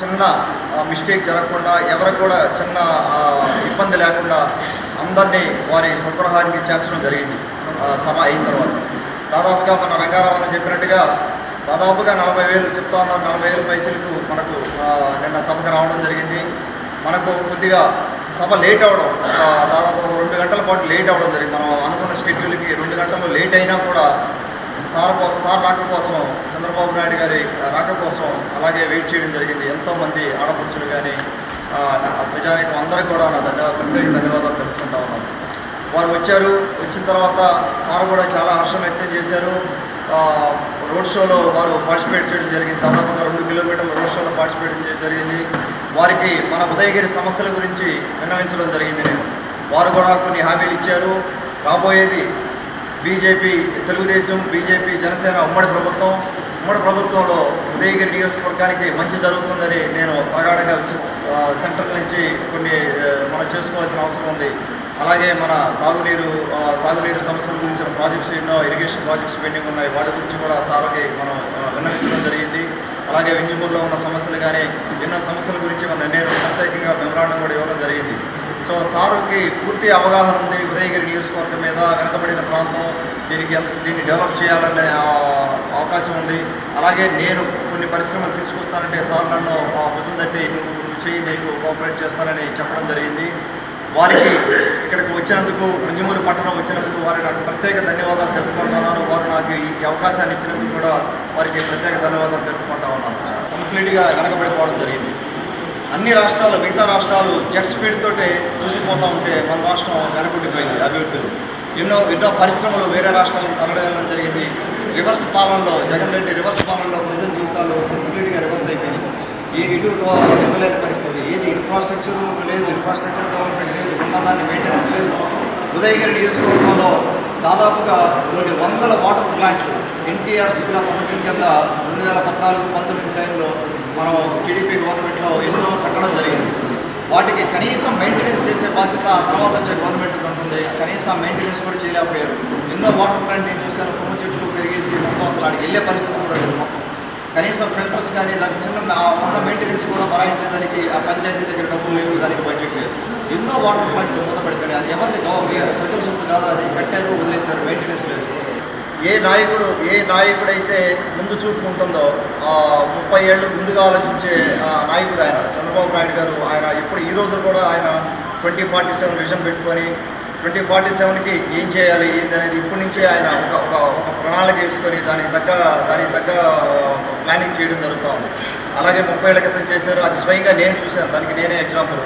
చిన్న మిస్టేక్ జరగకుండా ఎవరికి కూడా చిన్న ఇబ్బంది లేకుండా అందరినీ వారి సుగ్రహానికి చేర్చడం జరిగింది. సభ అయిన తర్వాత. దాదాపుగా మన రంగారావు అని చెప్పినట్టుగా దాదాపుగా నలభై వేలు చెప్తా ఉన్నారు. నలభై వేలు పైచలకు మనకు నిన్న సభకు రావడం జరిగింది. మనకు కొద్దిగా సభ లేట్ అవ్వడం దాదాపు రెండు గంటల పాటు లేట్ అవ్వడం జరిగింది. మనం అనుకున్న షెడ్యూల్కి రెండు గంటలు లేట్ అయినా కూడా సార్ కోసం సార్ రాక కోసం చంద్రబాబు నాయుడు గారి రాక కోసం అలాగే వెయిట్ చేయడం జరిగింది. ఎంతోమంది ఆడపడుచులు కానీ ప్రజానికి అందరికి కూడా నా ధన్యవాదాలు ప్రత్యేక ధన్యవాదాలు తెలుపుకుంటా ఉన్నాను. వారు వచ్చారు వచ్చిన తర్వాత సార్ కూడా చాలా హర్షం వ్యక్తం చేశారు. రోడ్ షోలో వారు పార్టిసిపేట్ చేయడం జరిగింది. దాదాపుగా రెండు కిలోమీటర్ల రోడ్ షోలో పార్టిసిపేట్ చేయడం జరిగింది. వారికి మన ఉదయగిరి సమస్యల గురించి విన్నవించడం జరిగింది. నేను వారు కూడా కొన్ని హామీలు ఇచ్చారు. రాబోయేది బీజేపీ తెలుగుదేశం బీజేపీ జనసేన ఉమ్మడి ప్రభుత్వం ఉమ్మడి ప్రభుత్వంలో ఉదయగిరి నియోజకవర్గానికి మంచి జరుగుతుందని నేను ప్రగాఢంగా విశ్వసి సెంట్రల్ నుంచి కొన్ని మనం చేసుకోవాల్సిన అవసరం ఉంది. అలాగే మన తాగునీరు సాగునీరు సమస్యల గురించి ప్రాజెక్ట్స్ ఎన్నో ఇరిగేషన్ ప్రాజెక్ట్స్ పెండింగ్ ఉన్నాయి. వాటి గురించి కూడా సార్కి మనం విన్నవించడం జరిగింది. అలాగే వెంజమూరులో ఉన్న సమస్యలు కానీ ఎన్నో సమస్యల గురించి మన నేను ప్రత్యేకంగా మెమరాండం కూడా ఇవ్వడం జరిగింది. సో సారుకి పూర్తి అవగాహన ఉంది ఉదయగిరి నియోజకవర్గం మీద. ప్రాంతం దీనికి దీన్ని డెవలప్ చేయాలనే అవకాశం ఉంది. అలాగే నేను కొన్ని పరిశ్రమలు తీసుకొస్తానంటే సార్ నన్ను భుజం తట్టి నువ్వు చేయి నీకు కోఆపరేట్ చేస్తానని చెప్పడం జరిగింది. వారికి ఇక్కడికి వచ్చినందుకు మంజమూరు పట్టణం వచ్చినందుకు వారికి నాకు ప్రత్యేక ధన్యవాదాలు తెలుపుకుంటున్నాను. వారు నాకు ఈ అవకాశాన్ని ఇచ్చినందుకు కూడా వారికి ప్రత్యేక ధన్యవాదాలు తెలుపుకుంటా ఉన్నాను. కంప్లీట్గా వెనకబడిపోవడం జరిగింది. అన్ని రాష్ట్రాలు మిగతా రాష్ట్రాలు జెట్ స్పీడ్ తోటే దూసిపోతూ ఉంటే మన రాష్ట్రం వెనకుండిపోయింది అభివృద్ధిలో. ఎన్నో ఎన్నో పరిశ్రమలు వేరే రాష్ట్రాలకు తరలించడం జరిగింది. రివర్స్ పాలనలో జగన్ రెడ్డి రివర్స్ పాలనలో ప్రజల జీవితాలు కంప్లీట్గా రివర్స్ అయిపోయినాయి. ఈ ఇటు ఇవ్వలేని పరిస్థితి. ఏది ఇన్ఫ్రాస్ట్రక్చర్ లేదు ఇన్ఫ్రాస్ట్రక్చర్ డెవలప్మెంట్ లేదు ఉన్నదాన్ని మెయింటెనెన్స్ లేదు. ఉదయగిరి నియోజకవర్గంలో దాదాపుగా రెండు వందల వాటర్ ప్లాంట్లు ఎన్టీఆర్ శిఖిల పథకం కింద రెండు వేల పద్నాలుగు పంతొమ్మిది టైంలో మనం టీడీపీ గవర్నమెంట్లో ఎన్నో కట్టడం జరిగింది. వాటికి కనీసం మెయింటెనెన్స్ చేసే బాధ్యత ఆ తర్వాత వచ్చే గవర్నమెంట్ ఉంటుంది. కనీసం మెయింటెనెన్స్ కూడా చేయలేకపోయారు. ఎన్నో వాటర్ ప్లాంట్ నేను చూశాను తుమ్మ చెట్లు పెరిగేసి మొత్తం అసలు ఆడికి వెళ్ళే పరిస్థితి కూడా లేదు మొత్తం కనీసం ఫిల్టర్స్ కానీ దాని చిన్న ఉన్న మెయింటెనెన్స్ కూడా భరాయించేదానికి ఆ పంచాయతీ దగ్గర డబ్బులు లేవు. దానికి బడ్జెట్ లేదు. ఎన్నో వాటర్ ప్లాంట్లు మూతపడిపోయినాయి. అది ఎవరిది గవ- ప్రజల సొత్తు కాదు. అది కట్టారు వదిలేశారు. మెయింటెనెన్స్ లేదు. ఏ నాయకుడు ఏ నాయకుడైతే ముందు చూపు ఉంటుందో ముప్పై ఏళ్ళు ముందుగా ఆలోచించే ఆ నాయకుడు ఆయన. చంద్రబాబు నాయుడు గారు ఆయన ఇప్పుడు ఈ రోజు కూడా ఆయన ట్వంటీ ఫార్టీ సెవెన్ విజన్ పెట్టుకొని ట్వంటీ ఫార్టీ సెవెన్కి ఏం చేయాలి ఏంది అనేది ఇప్పటి నుంచే ఆయన ఒక ఒక ఒక ప్రణాళిక వేసుకొని దానికి తగ్గ దానికి తగ్గ ప్లానింగ్ చేయడం జరుగుతూ ఉంది. అలాగే ముప్పై ఏళ్ళ క్రితం చేశారు. అది స్వయంగా నేను చూశాను. దానికి నేనే ఎగ్జాంపుల్.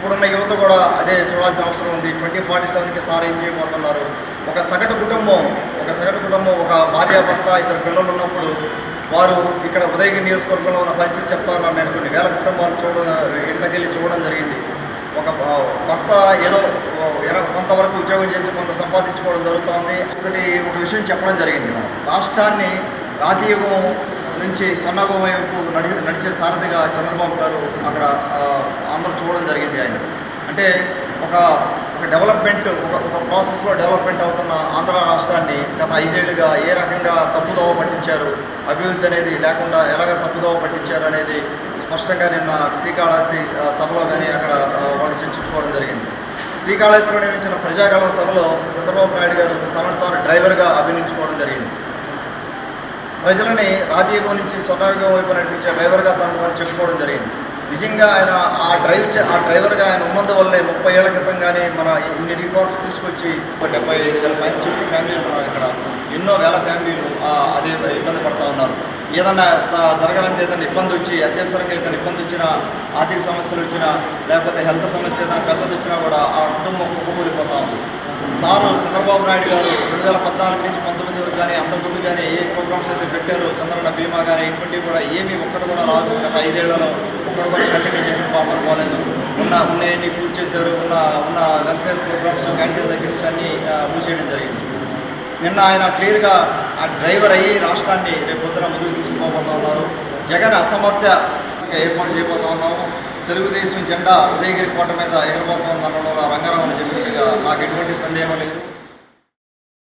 ఇప్పుడున్న యువత కూడా అదే చూడాల్సిన అవసరం ఉంది. ట్వంటీ ఫార్టీ సెవెన్కి సార్ ఏం చేయబోతున్నారు. ఒక సగటు కుటుంబం ఒక సగటు కుటుంబం ఒక భార్యాభర్త ఇద్దరు పిల్లలు ఉన్నప్పుడు వారు ఇక్కడ ఉదయగిరి నియోజకవర్గంలో ఉన్న పరిస్థితి చెప్తారు నేను కొన్ని వేల కుటుంబాలు చూడ ఇంటికెళ్ళి చూడడం జరిగింది. ఒక భర్త ఏదో కొంతవరకు ఉద్యోగం చేసి కొంత సంపాదించుకోవడం జరుగుతోంది. ఒకటి ఒక విషయం చెప్పడం జరిగింది. రాష్ట్రాన్ని రాజీవం నుంచి సన్నగం వైపు నడి నడిచే సారథిగా చంద్రబాబు గారు అక్కడ అందరూ చూడడం జరిగింది ఆయన. అంటే ఒక ఒక డెవలప్మెంట్ ఒక ఒక ప్రాసెస్లో డెవలప్మెంట్ అవుతున్న ఆంధ్ర రాష్ట్రాన్ని గత ఐదేళ్ళుగా ఏ రకంగా తప్పుదోవ పట్టించారు అభివృద్ధి అనేది లేకుండా ఎలాగ తప్పుదోవ పట్టించారు అనేది స్పష్టంగా నిన్న శ్రీకాళహస్తి సభలో కానీ అక్కడ వాళ్ళు చర్చించుకోవడం జరిగింది. శ్రీకాళహస్తిలో నిర్మించిన ప్రజాగళం సభలో చంద్రబాబు నాయుడు గారు తమను తాను డ్రైవర్గా అభినందించుకోవడం జరిగింది. ప్రజలని రాజీవ్ నుంచి స్వర్ణయుగం వైపు నడిపించే డ్రైవర్గా తనను చెప్పుకోవడం జరిగింది. నిజంగా ఆయన ఆ డ్రైవ్ చే- ఆ డ్రైవర్గా ఆయన ఉన్నందువల్లే ముప్పై ఏళ్ళ క్రితం కానీ మన ఇన్ని రిఫార్మ్స్ తీసుకొచ్చి ఒక డెబ్బై ఐదు వేల పైన చెప్పి ఫ్యామిలీలు ఉన్నారు ఇక్కడ. ఎన్నో వేల ఫ్యామిలీలు అదే ఇబ్బంది పడుతూ ఉన్నారు. ఏదన్నా జరగాలంటే ఏదైనా ఇబ్బంది వచ్చి అత్యవసరంగా ఏదైనా ఇబ్బంది వచ్చినా ఆర్థిక సమస్యలు వచ్చినా లేకపోతే హెల్త్ సమస్య ఏదైనా పెద్దది వచ్చినా కూడా ఆ కుటుంబం కుప్పకూలిపోతూ ఉంది. సారు చంద్రబాబు నాయుడు గారు రెండు వేల పద్నాలుగు నుంచి పంతొమ్మిది వరకు కానీ అంతకుముందు కానీ ఏ ప్రోగ్రామ్స్ అయితే పెట్టారో చంద్రన్న బీమా కానీ ఇటువంటివి కూడా ఏమీ ఒక్కటి కూడా రాదు. గత ఐదేళ్ళలో ఒక్కటి కూడా కంటిన్యూ చేసిన పాపం పోలేదు. ఉన్న ఉన్నాయన్ని పూర్తి చేశారు. ఉన్న ఉన్న వెల్ఫేర్ ప్రోగ్రామ్స్ క్యాంటీన్ దగ్గర నుంచి అన్నీ మూసేయడం జరిగింది. నిన్న ఆయన క్లియర్గా ఆ డ్రైవర్ అయ్యి రాష్ట్రాన్ని రేపు పొద్దున ముందుకు తీసుకుపోబోతా ఉన్నారు. జగన్ అసమర్థ ఏర్పాటు చేయబోతా ఉన్నాము. తెలుగుదేశం జెండా ఉదయగిరి కోట మీద ఎగరబోతోంది అనడంలో రంగారావు అని చెప్పినట్టుగా నాకు ఎటువంటి సందేహం లేదు.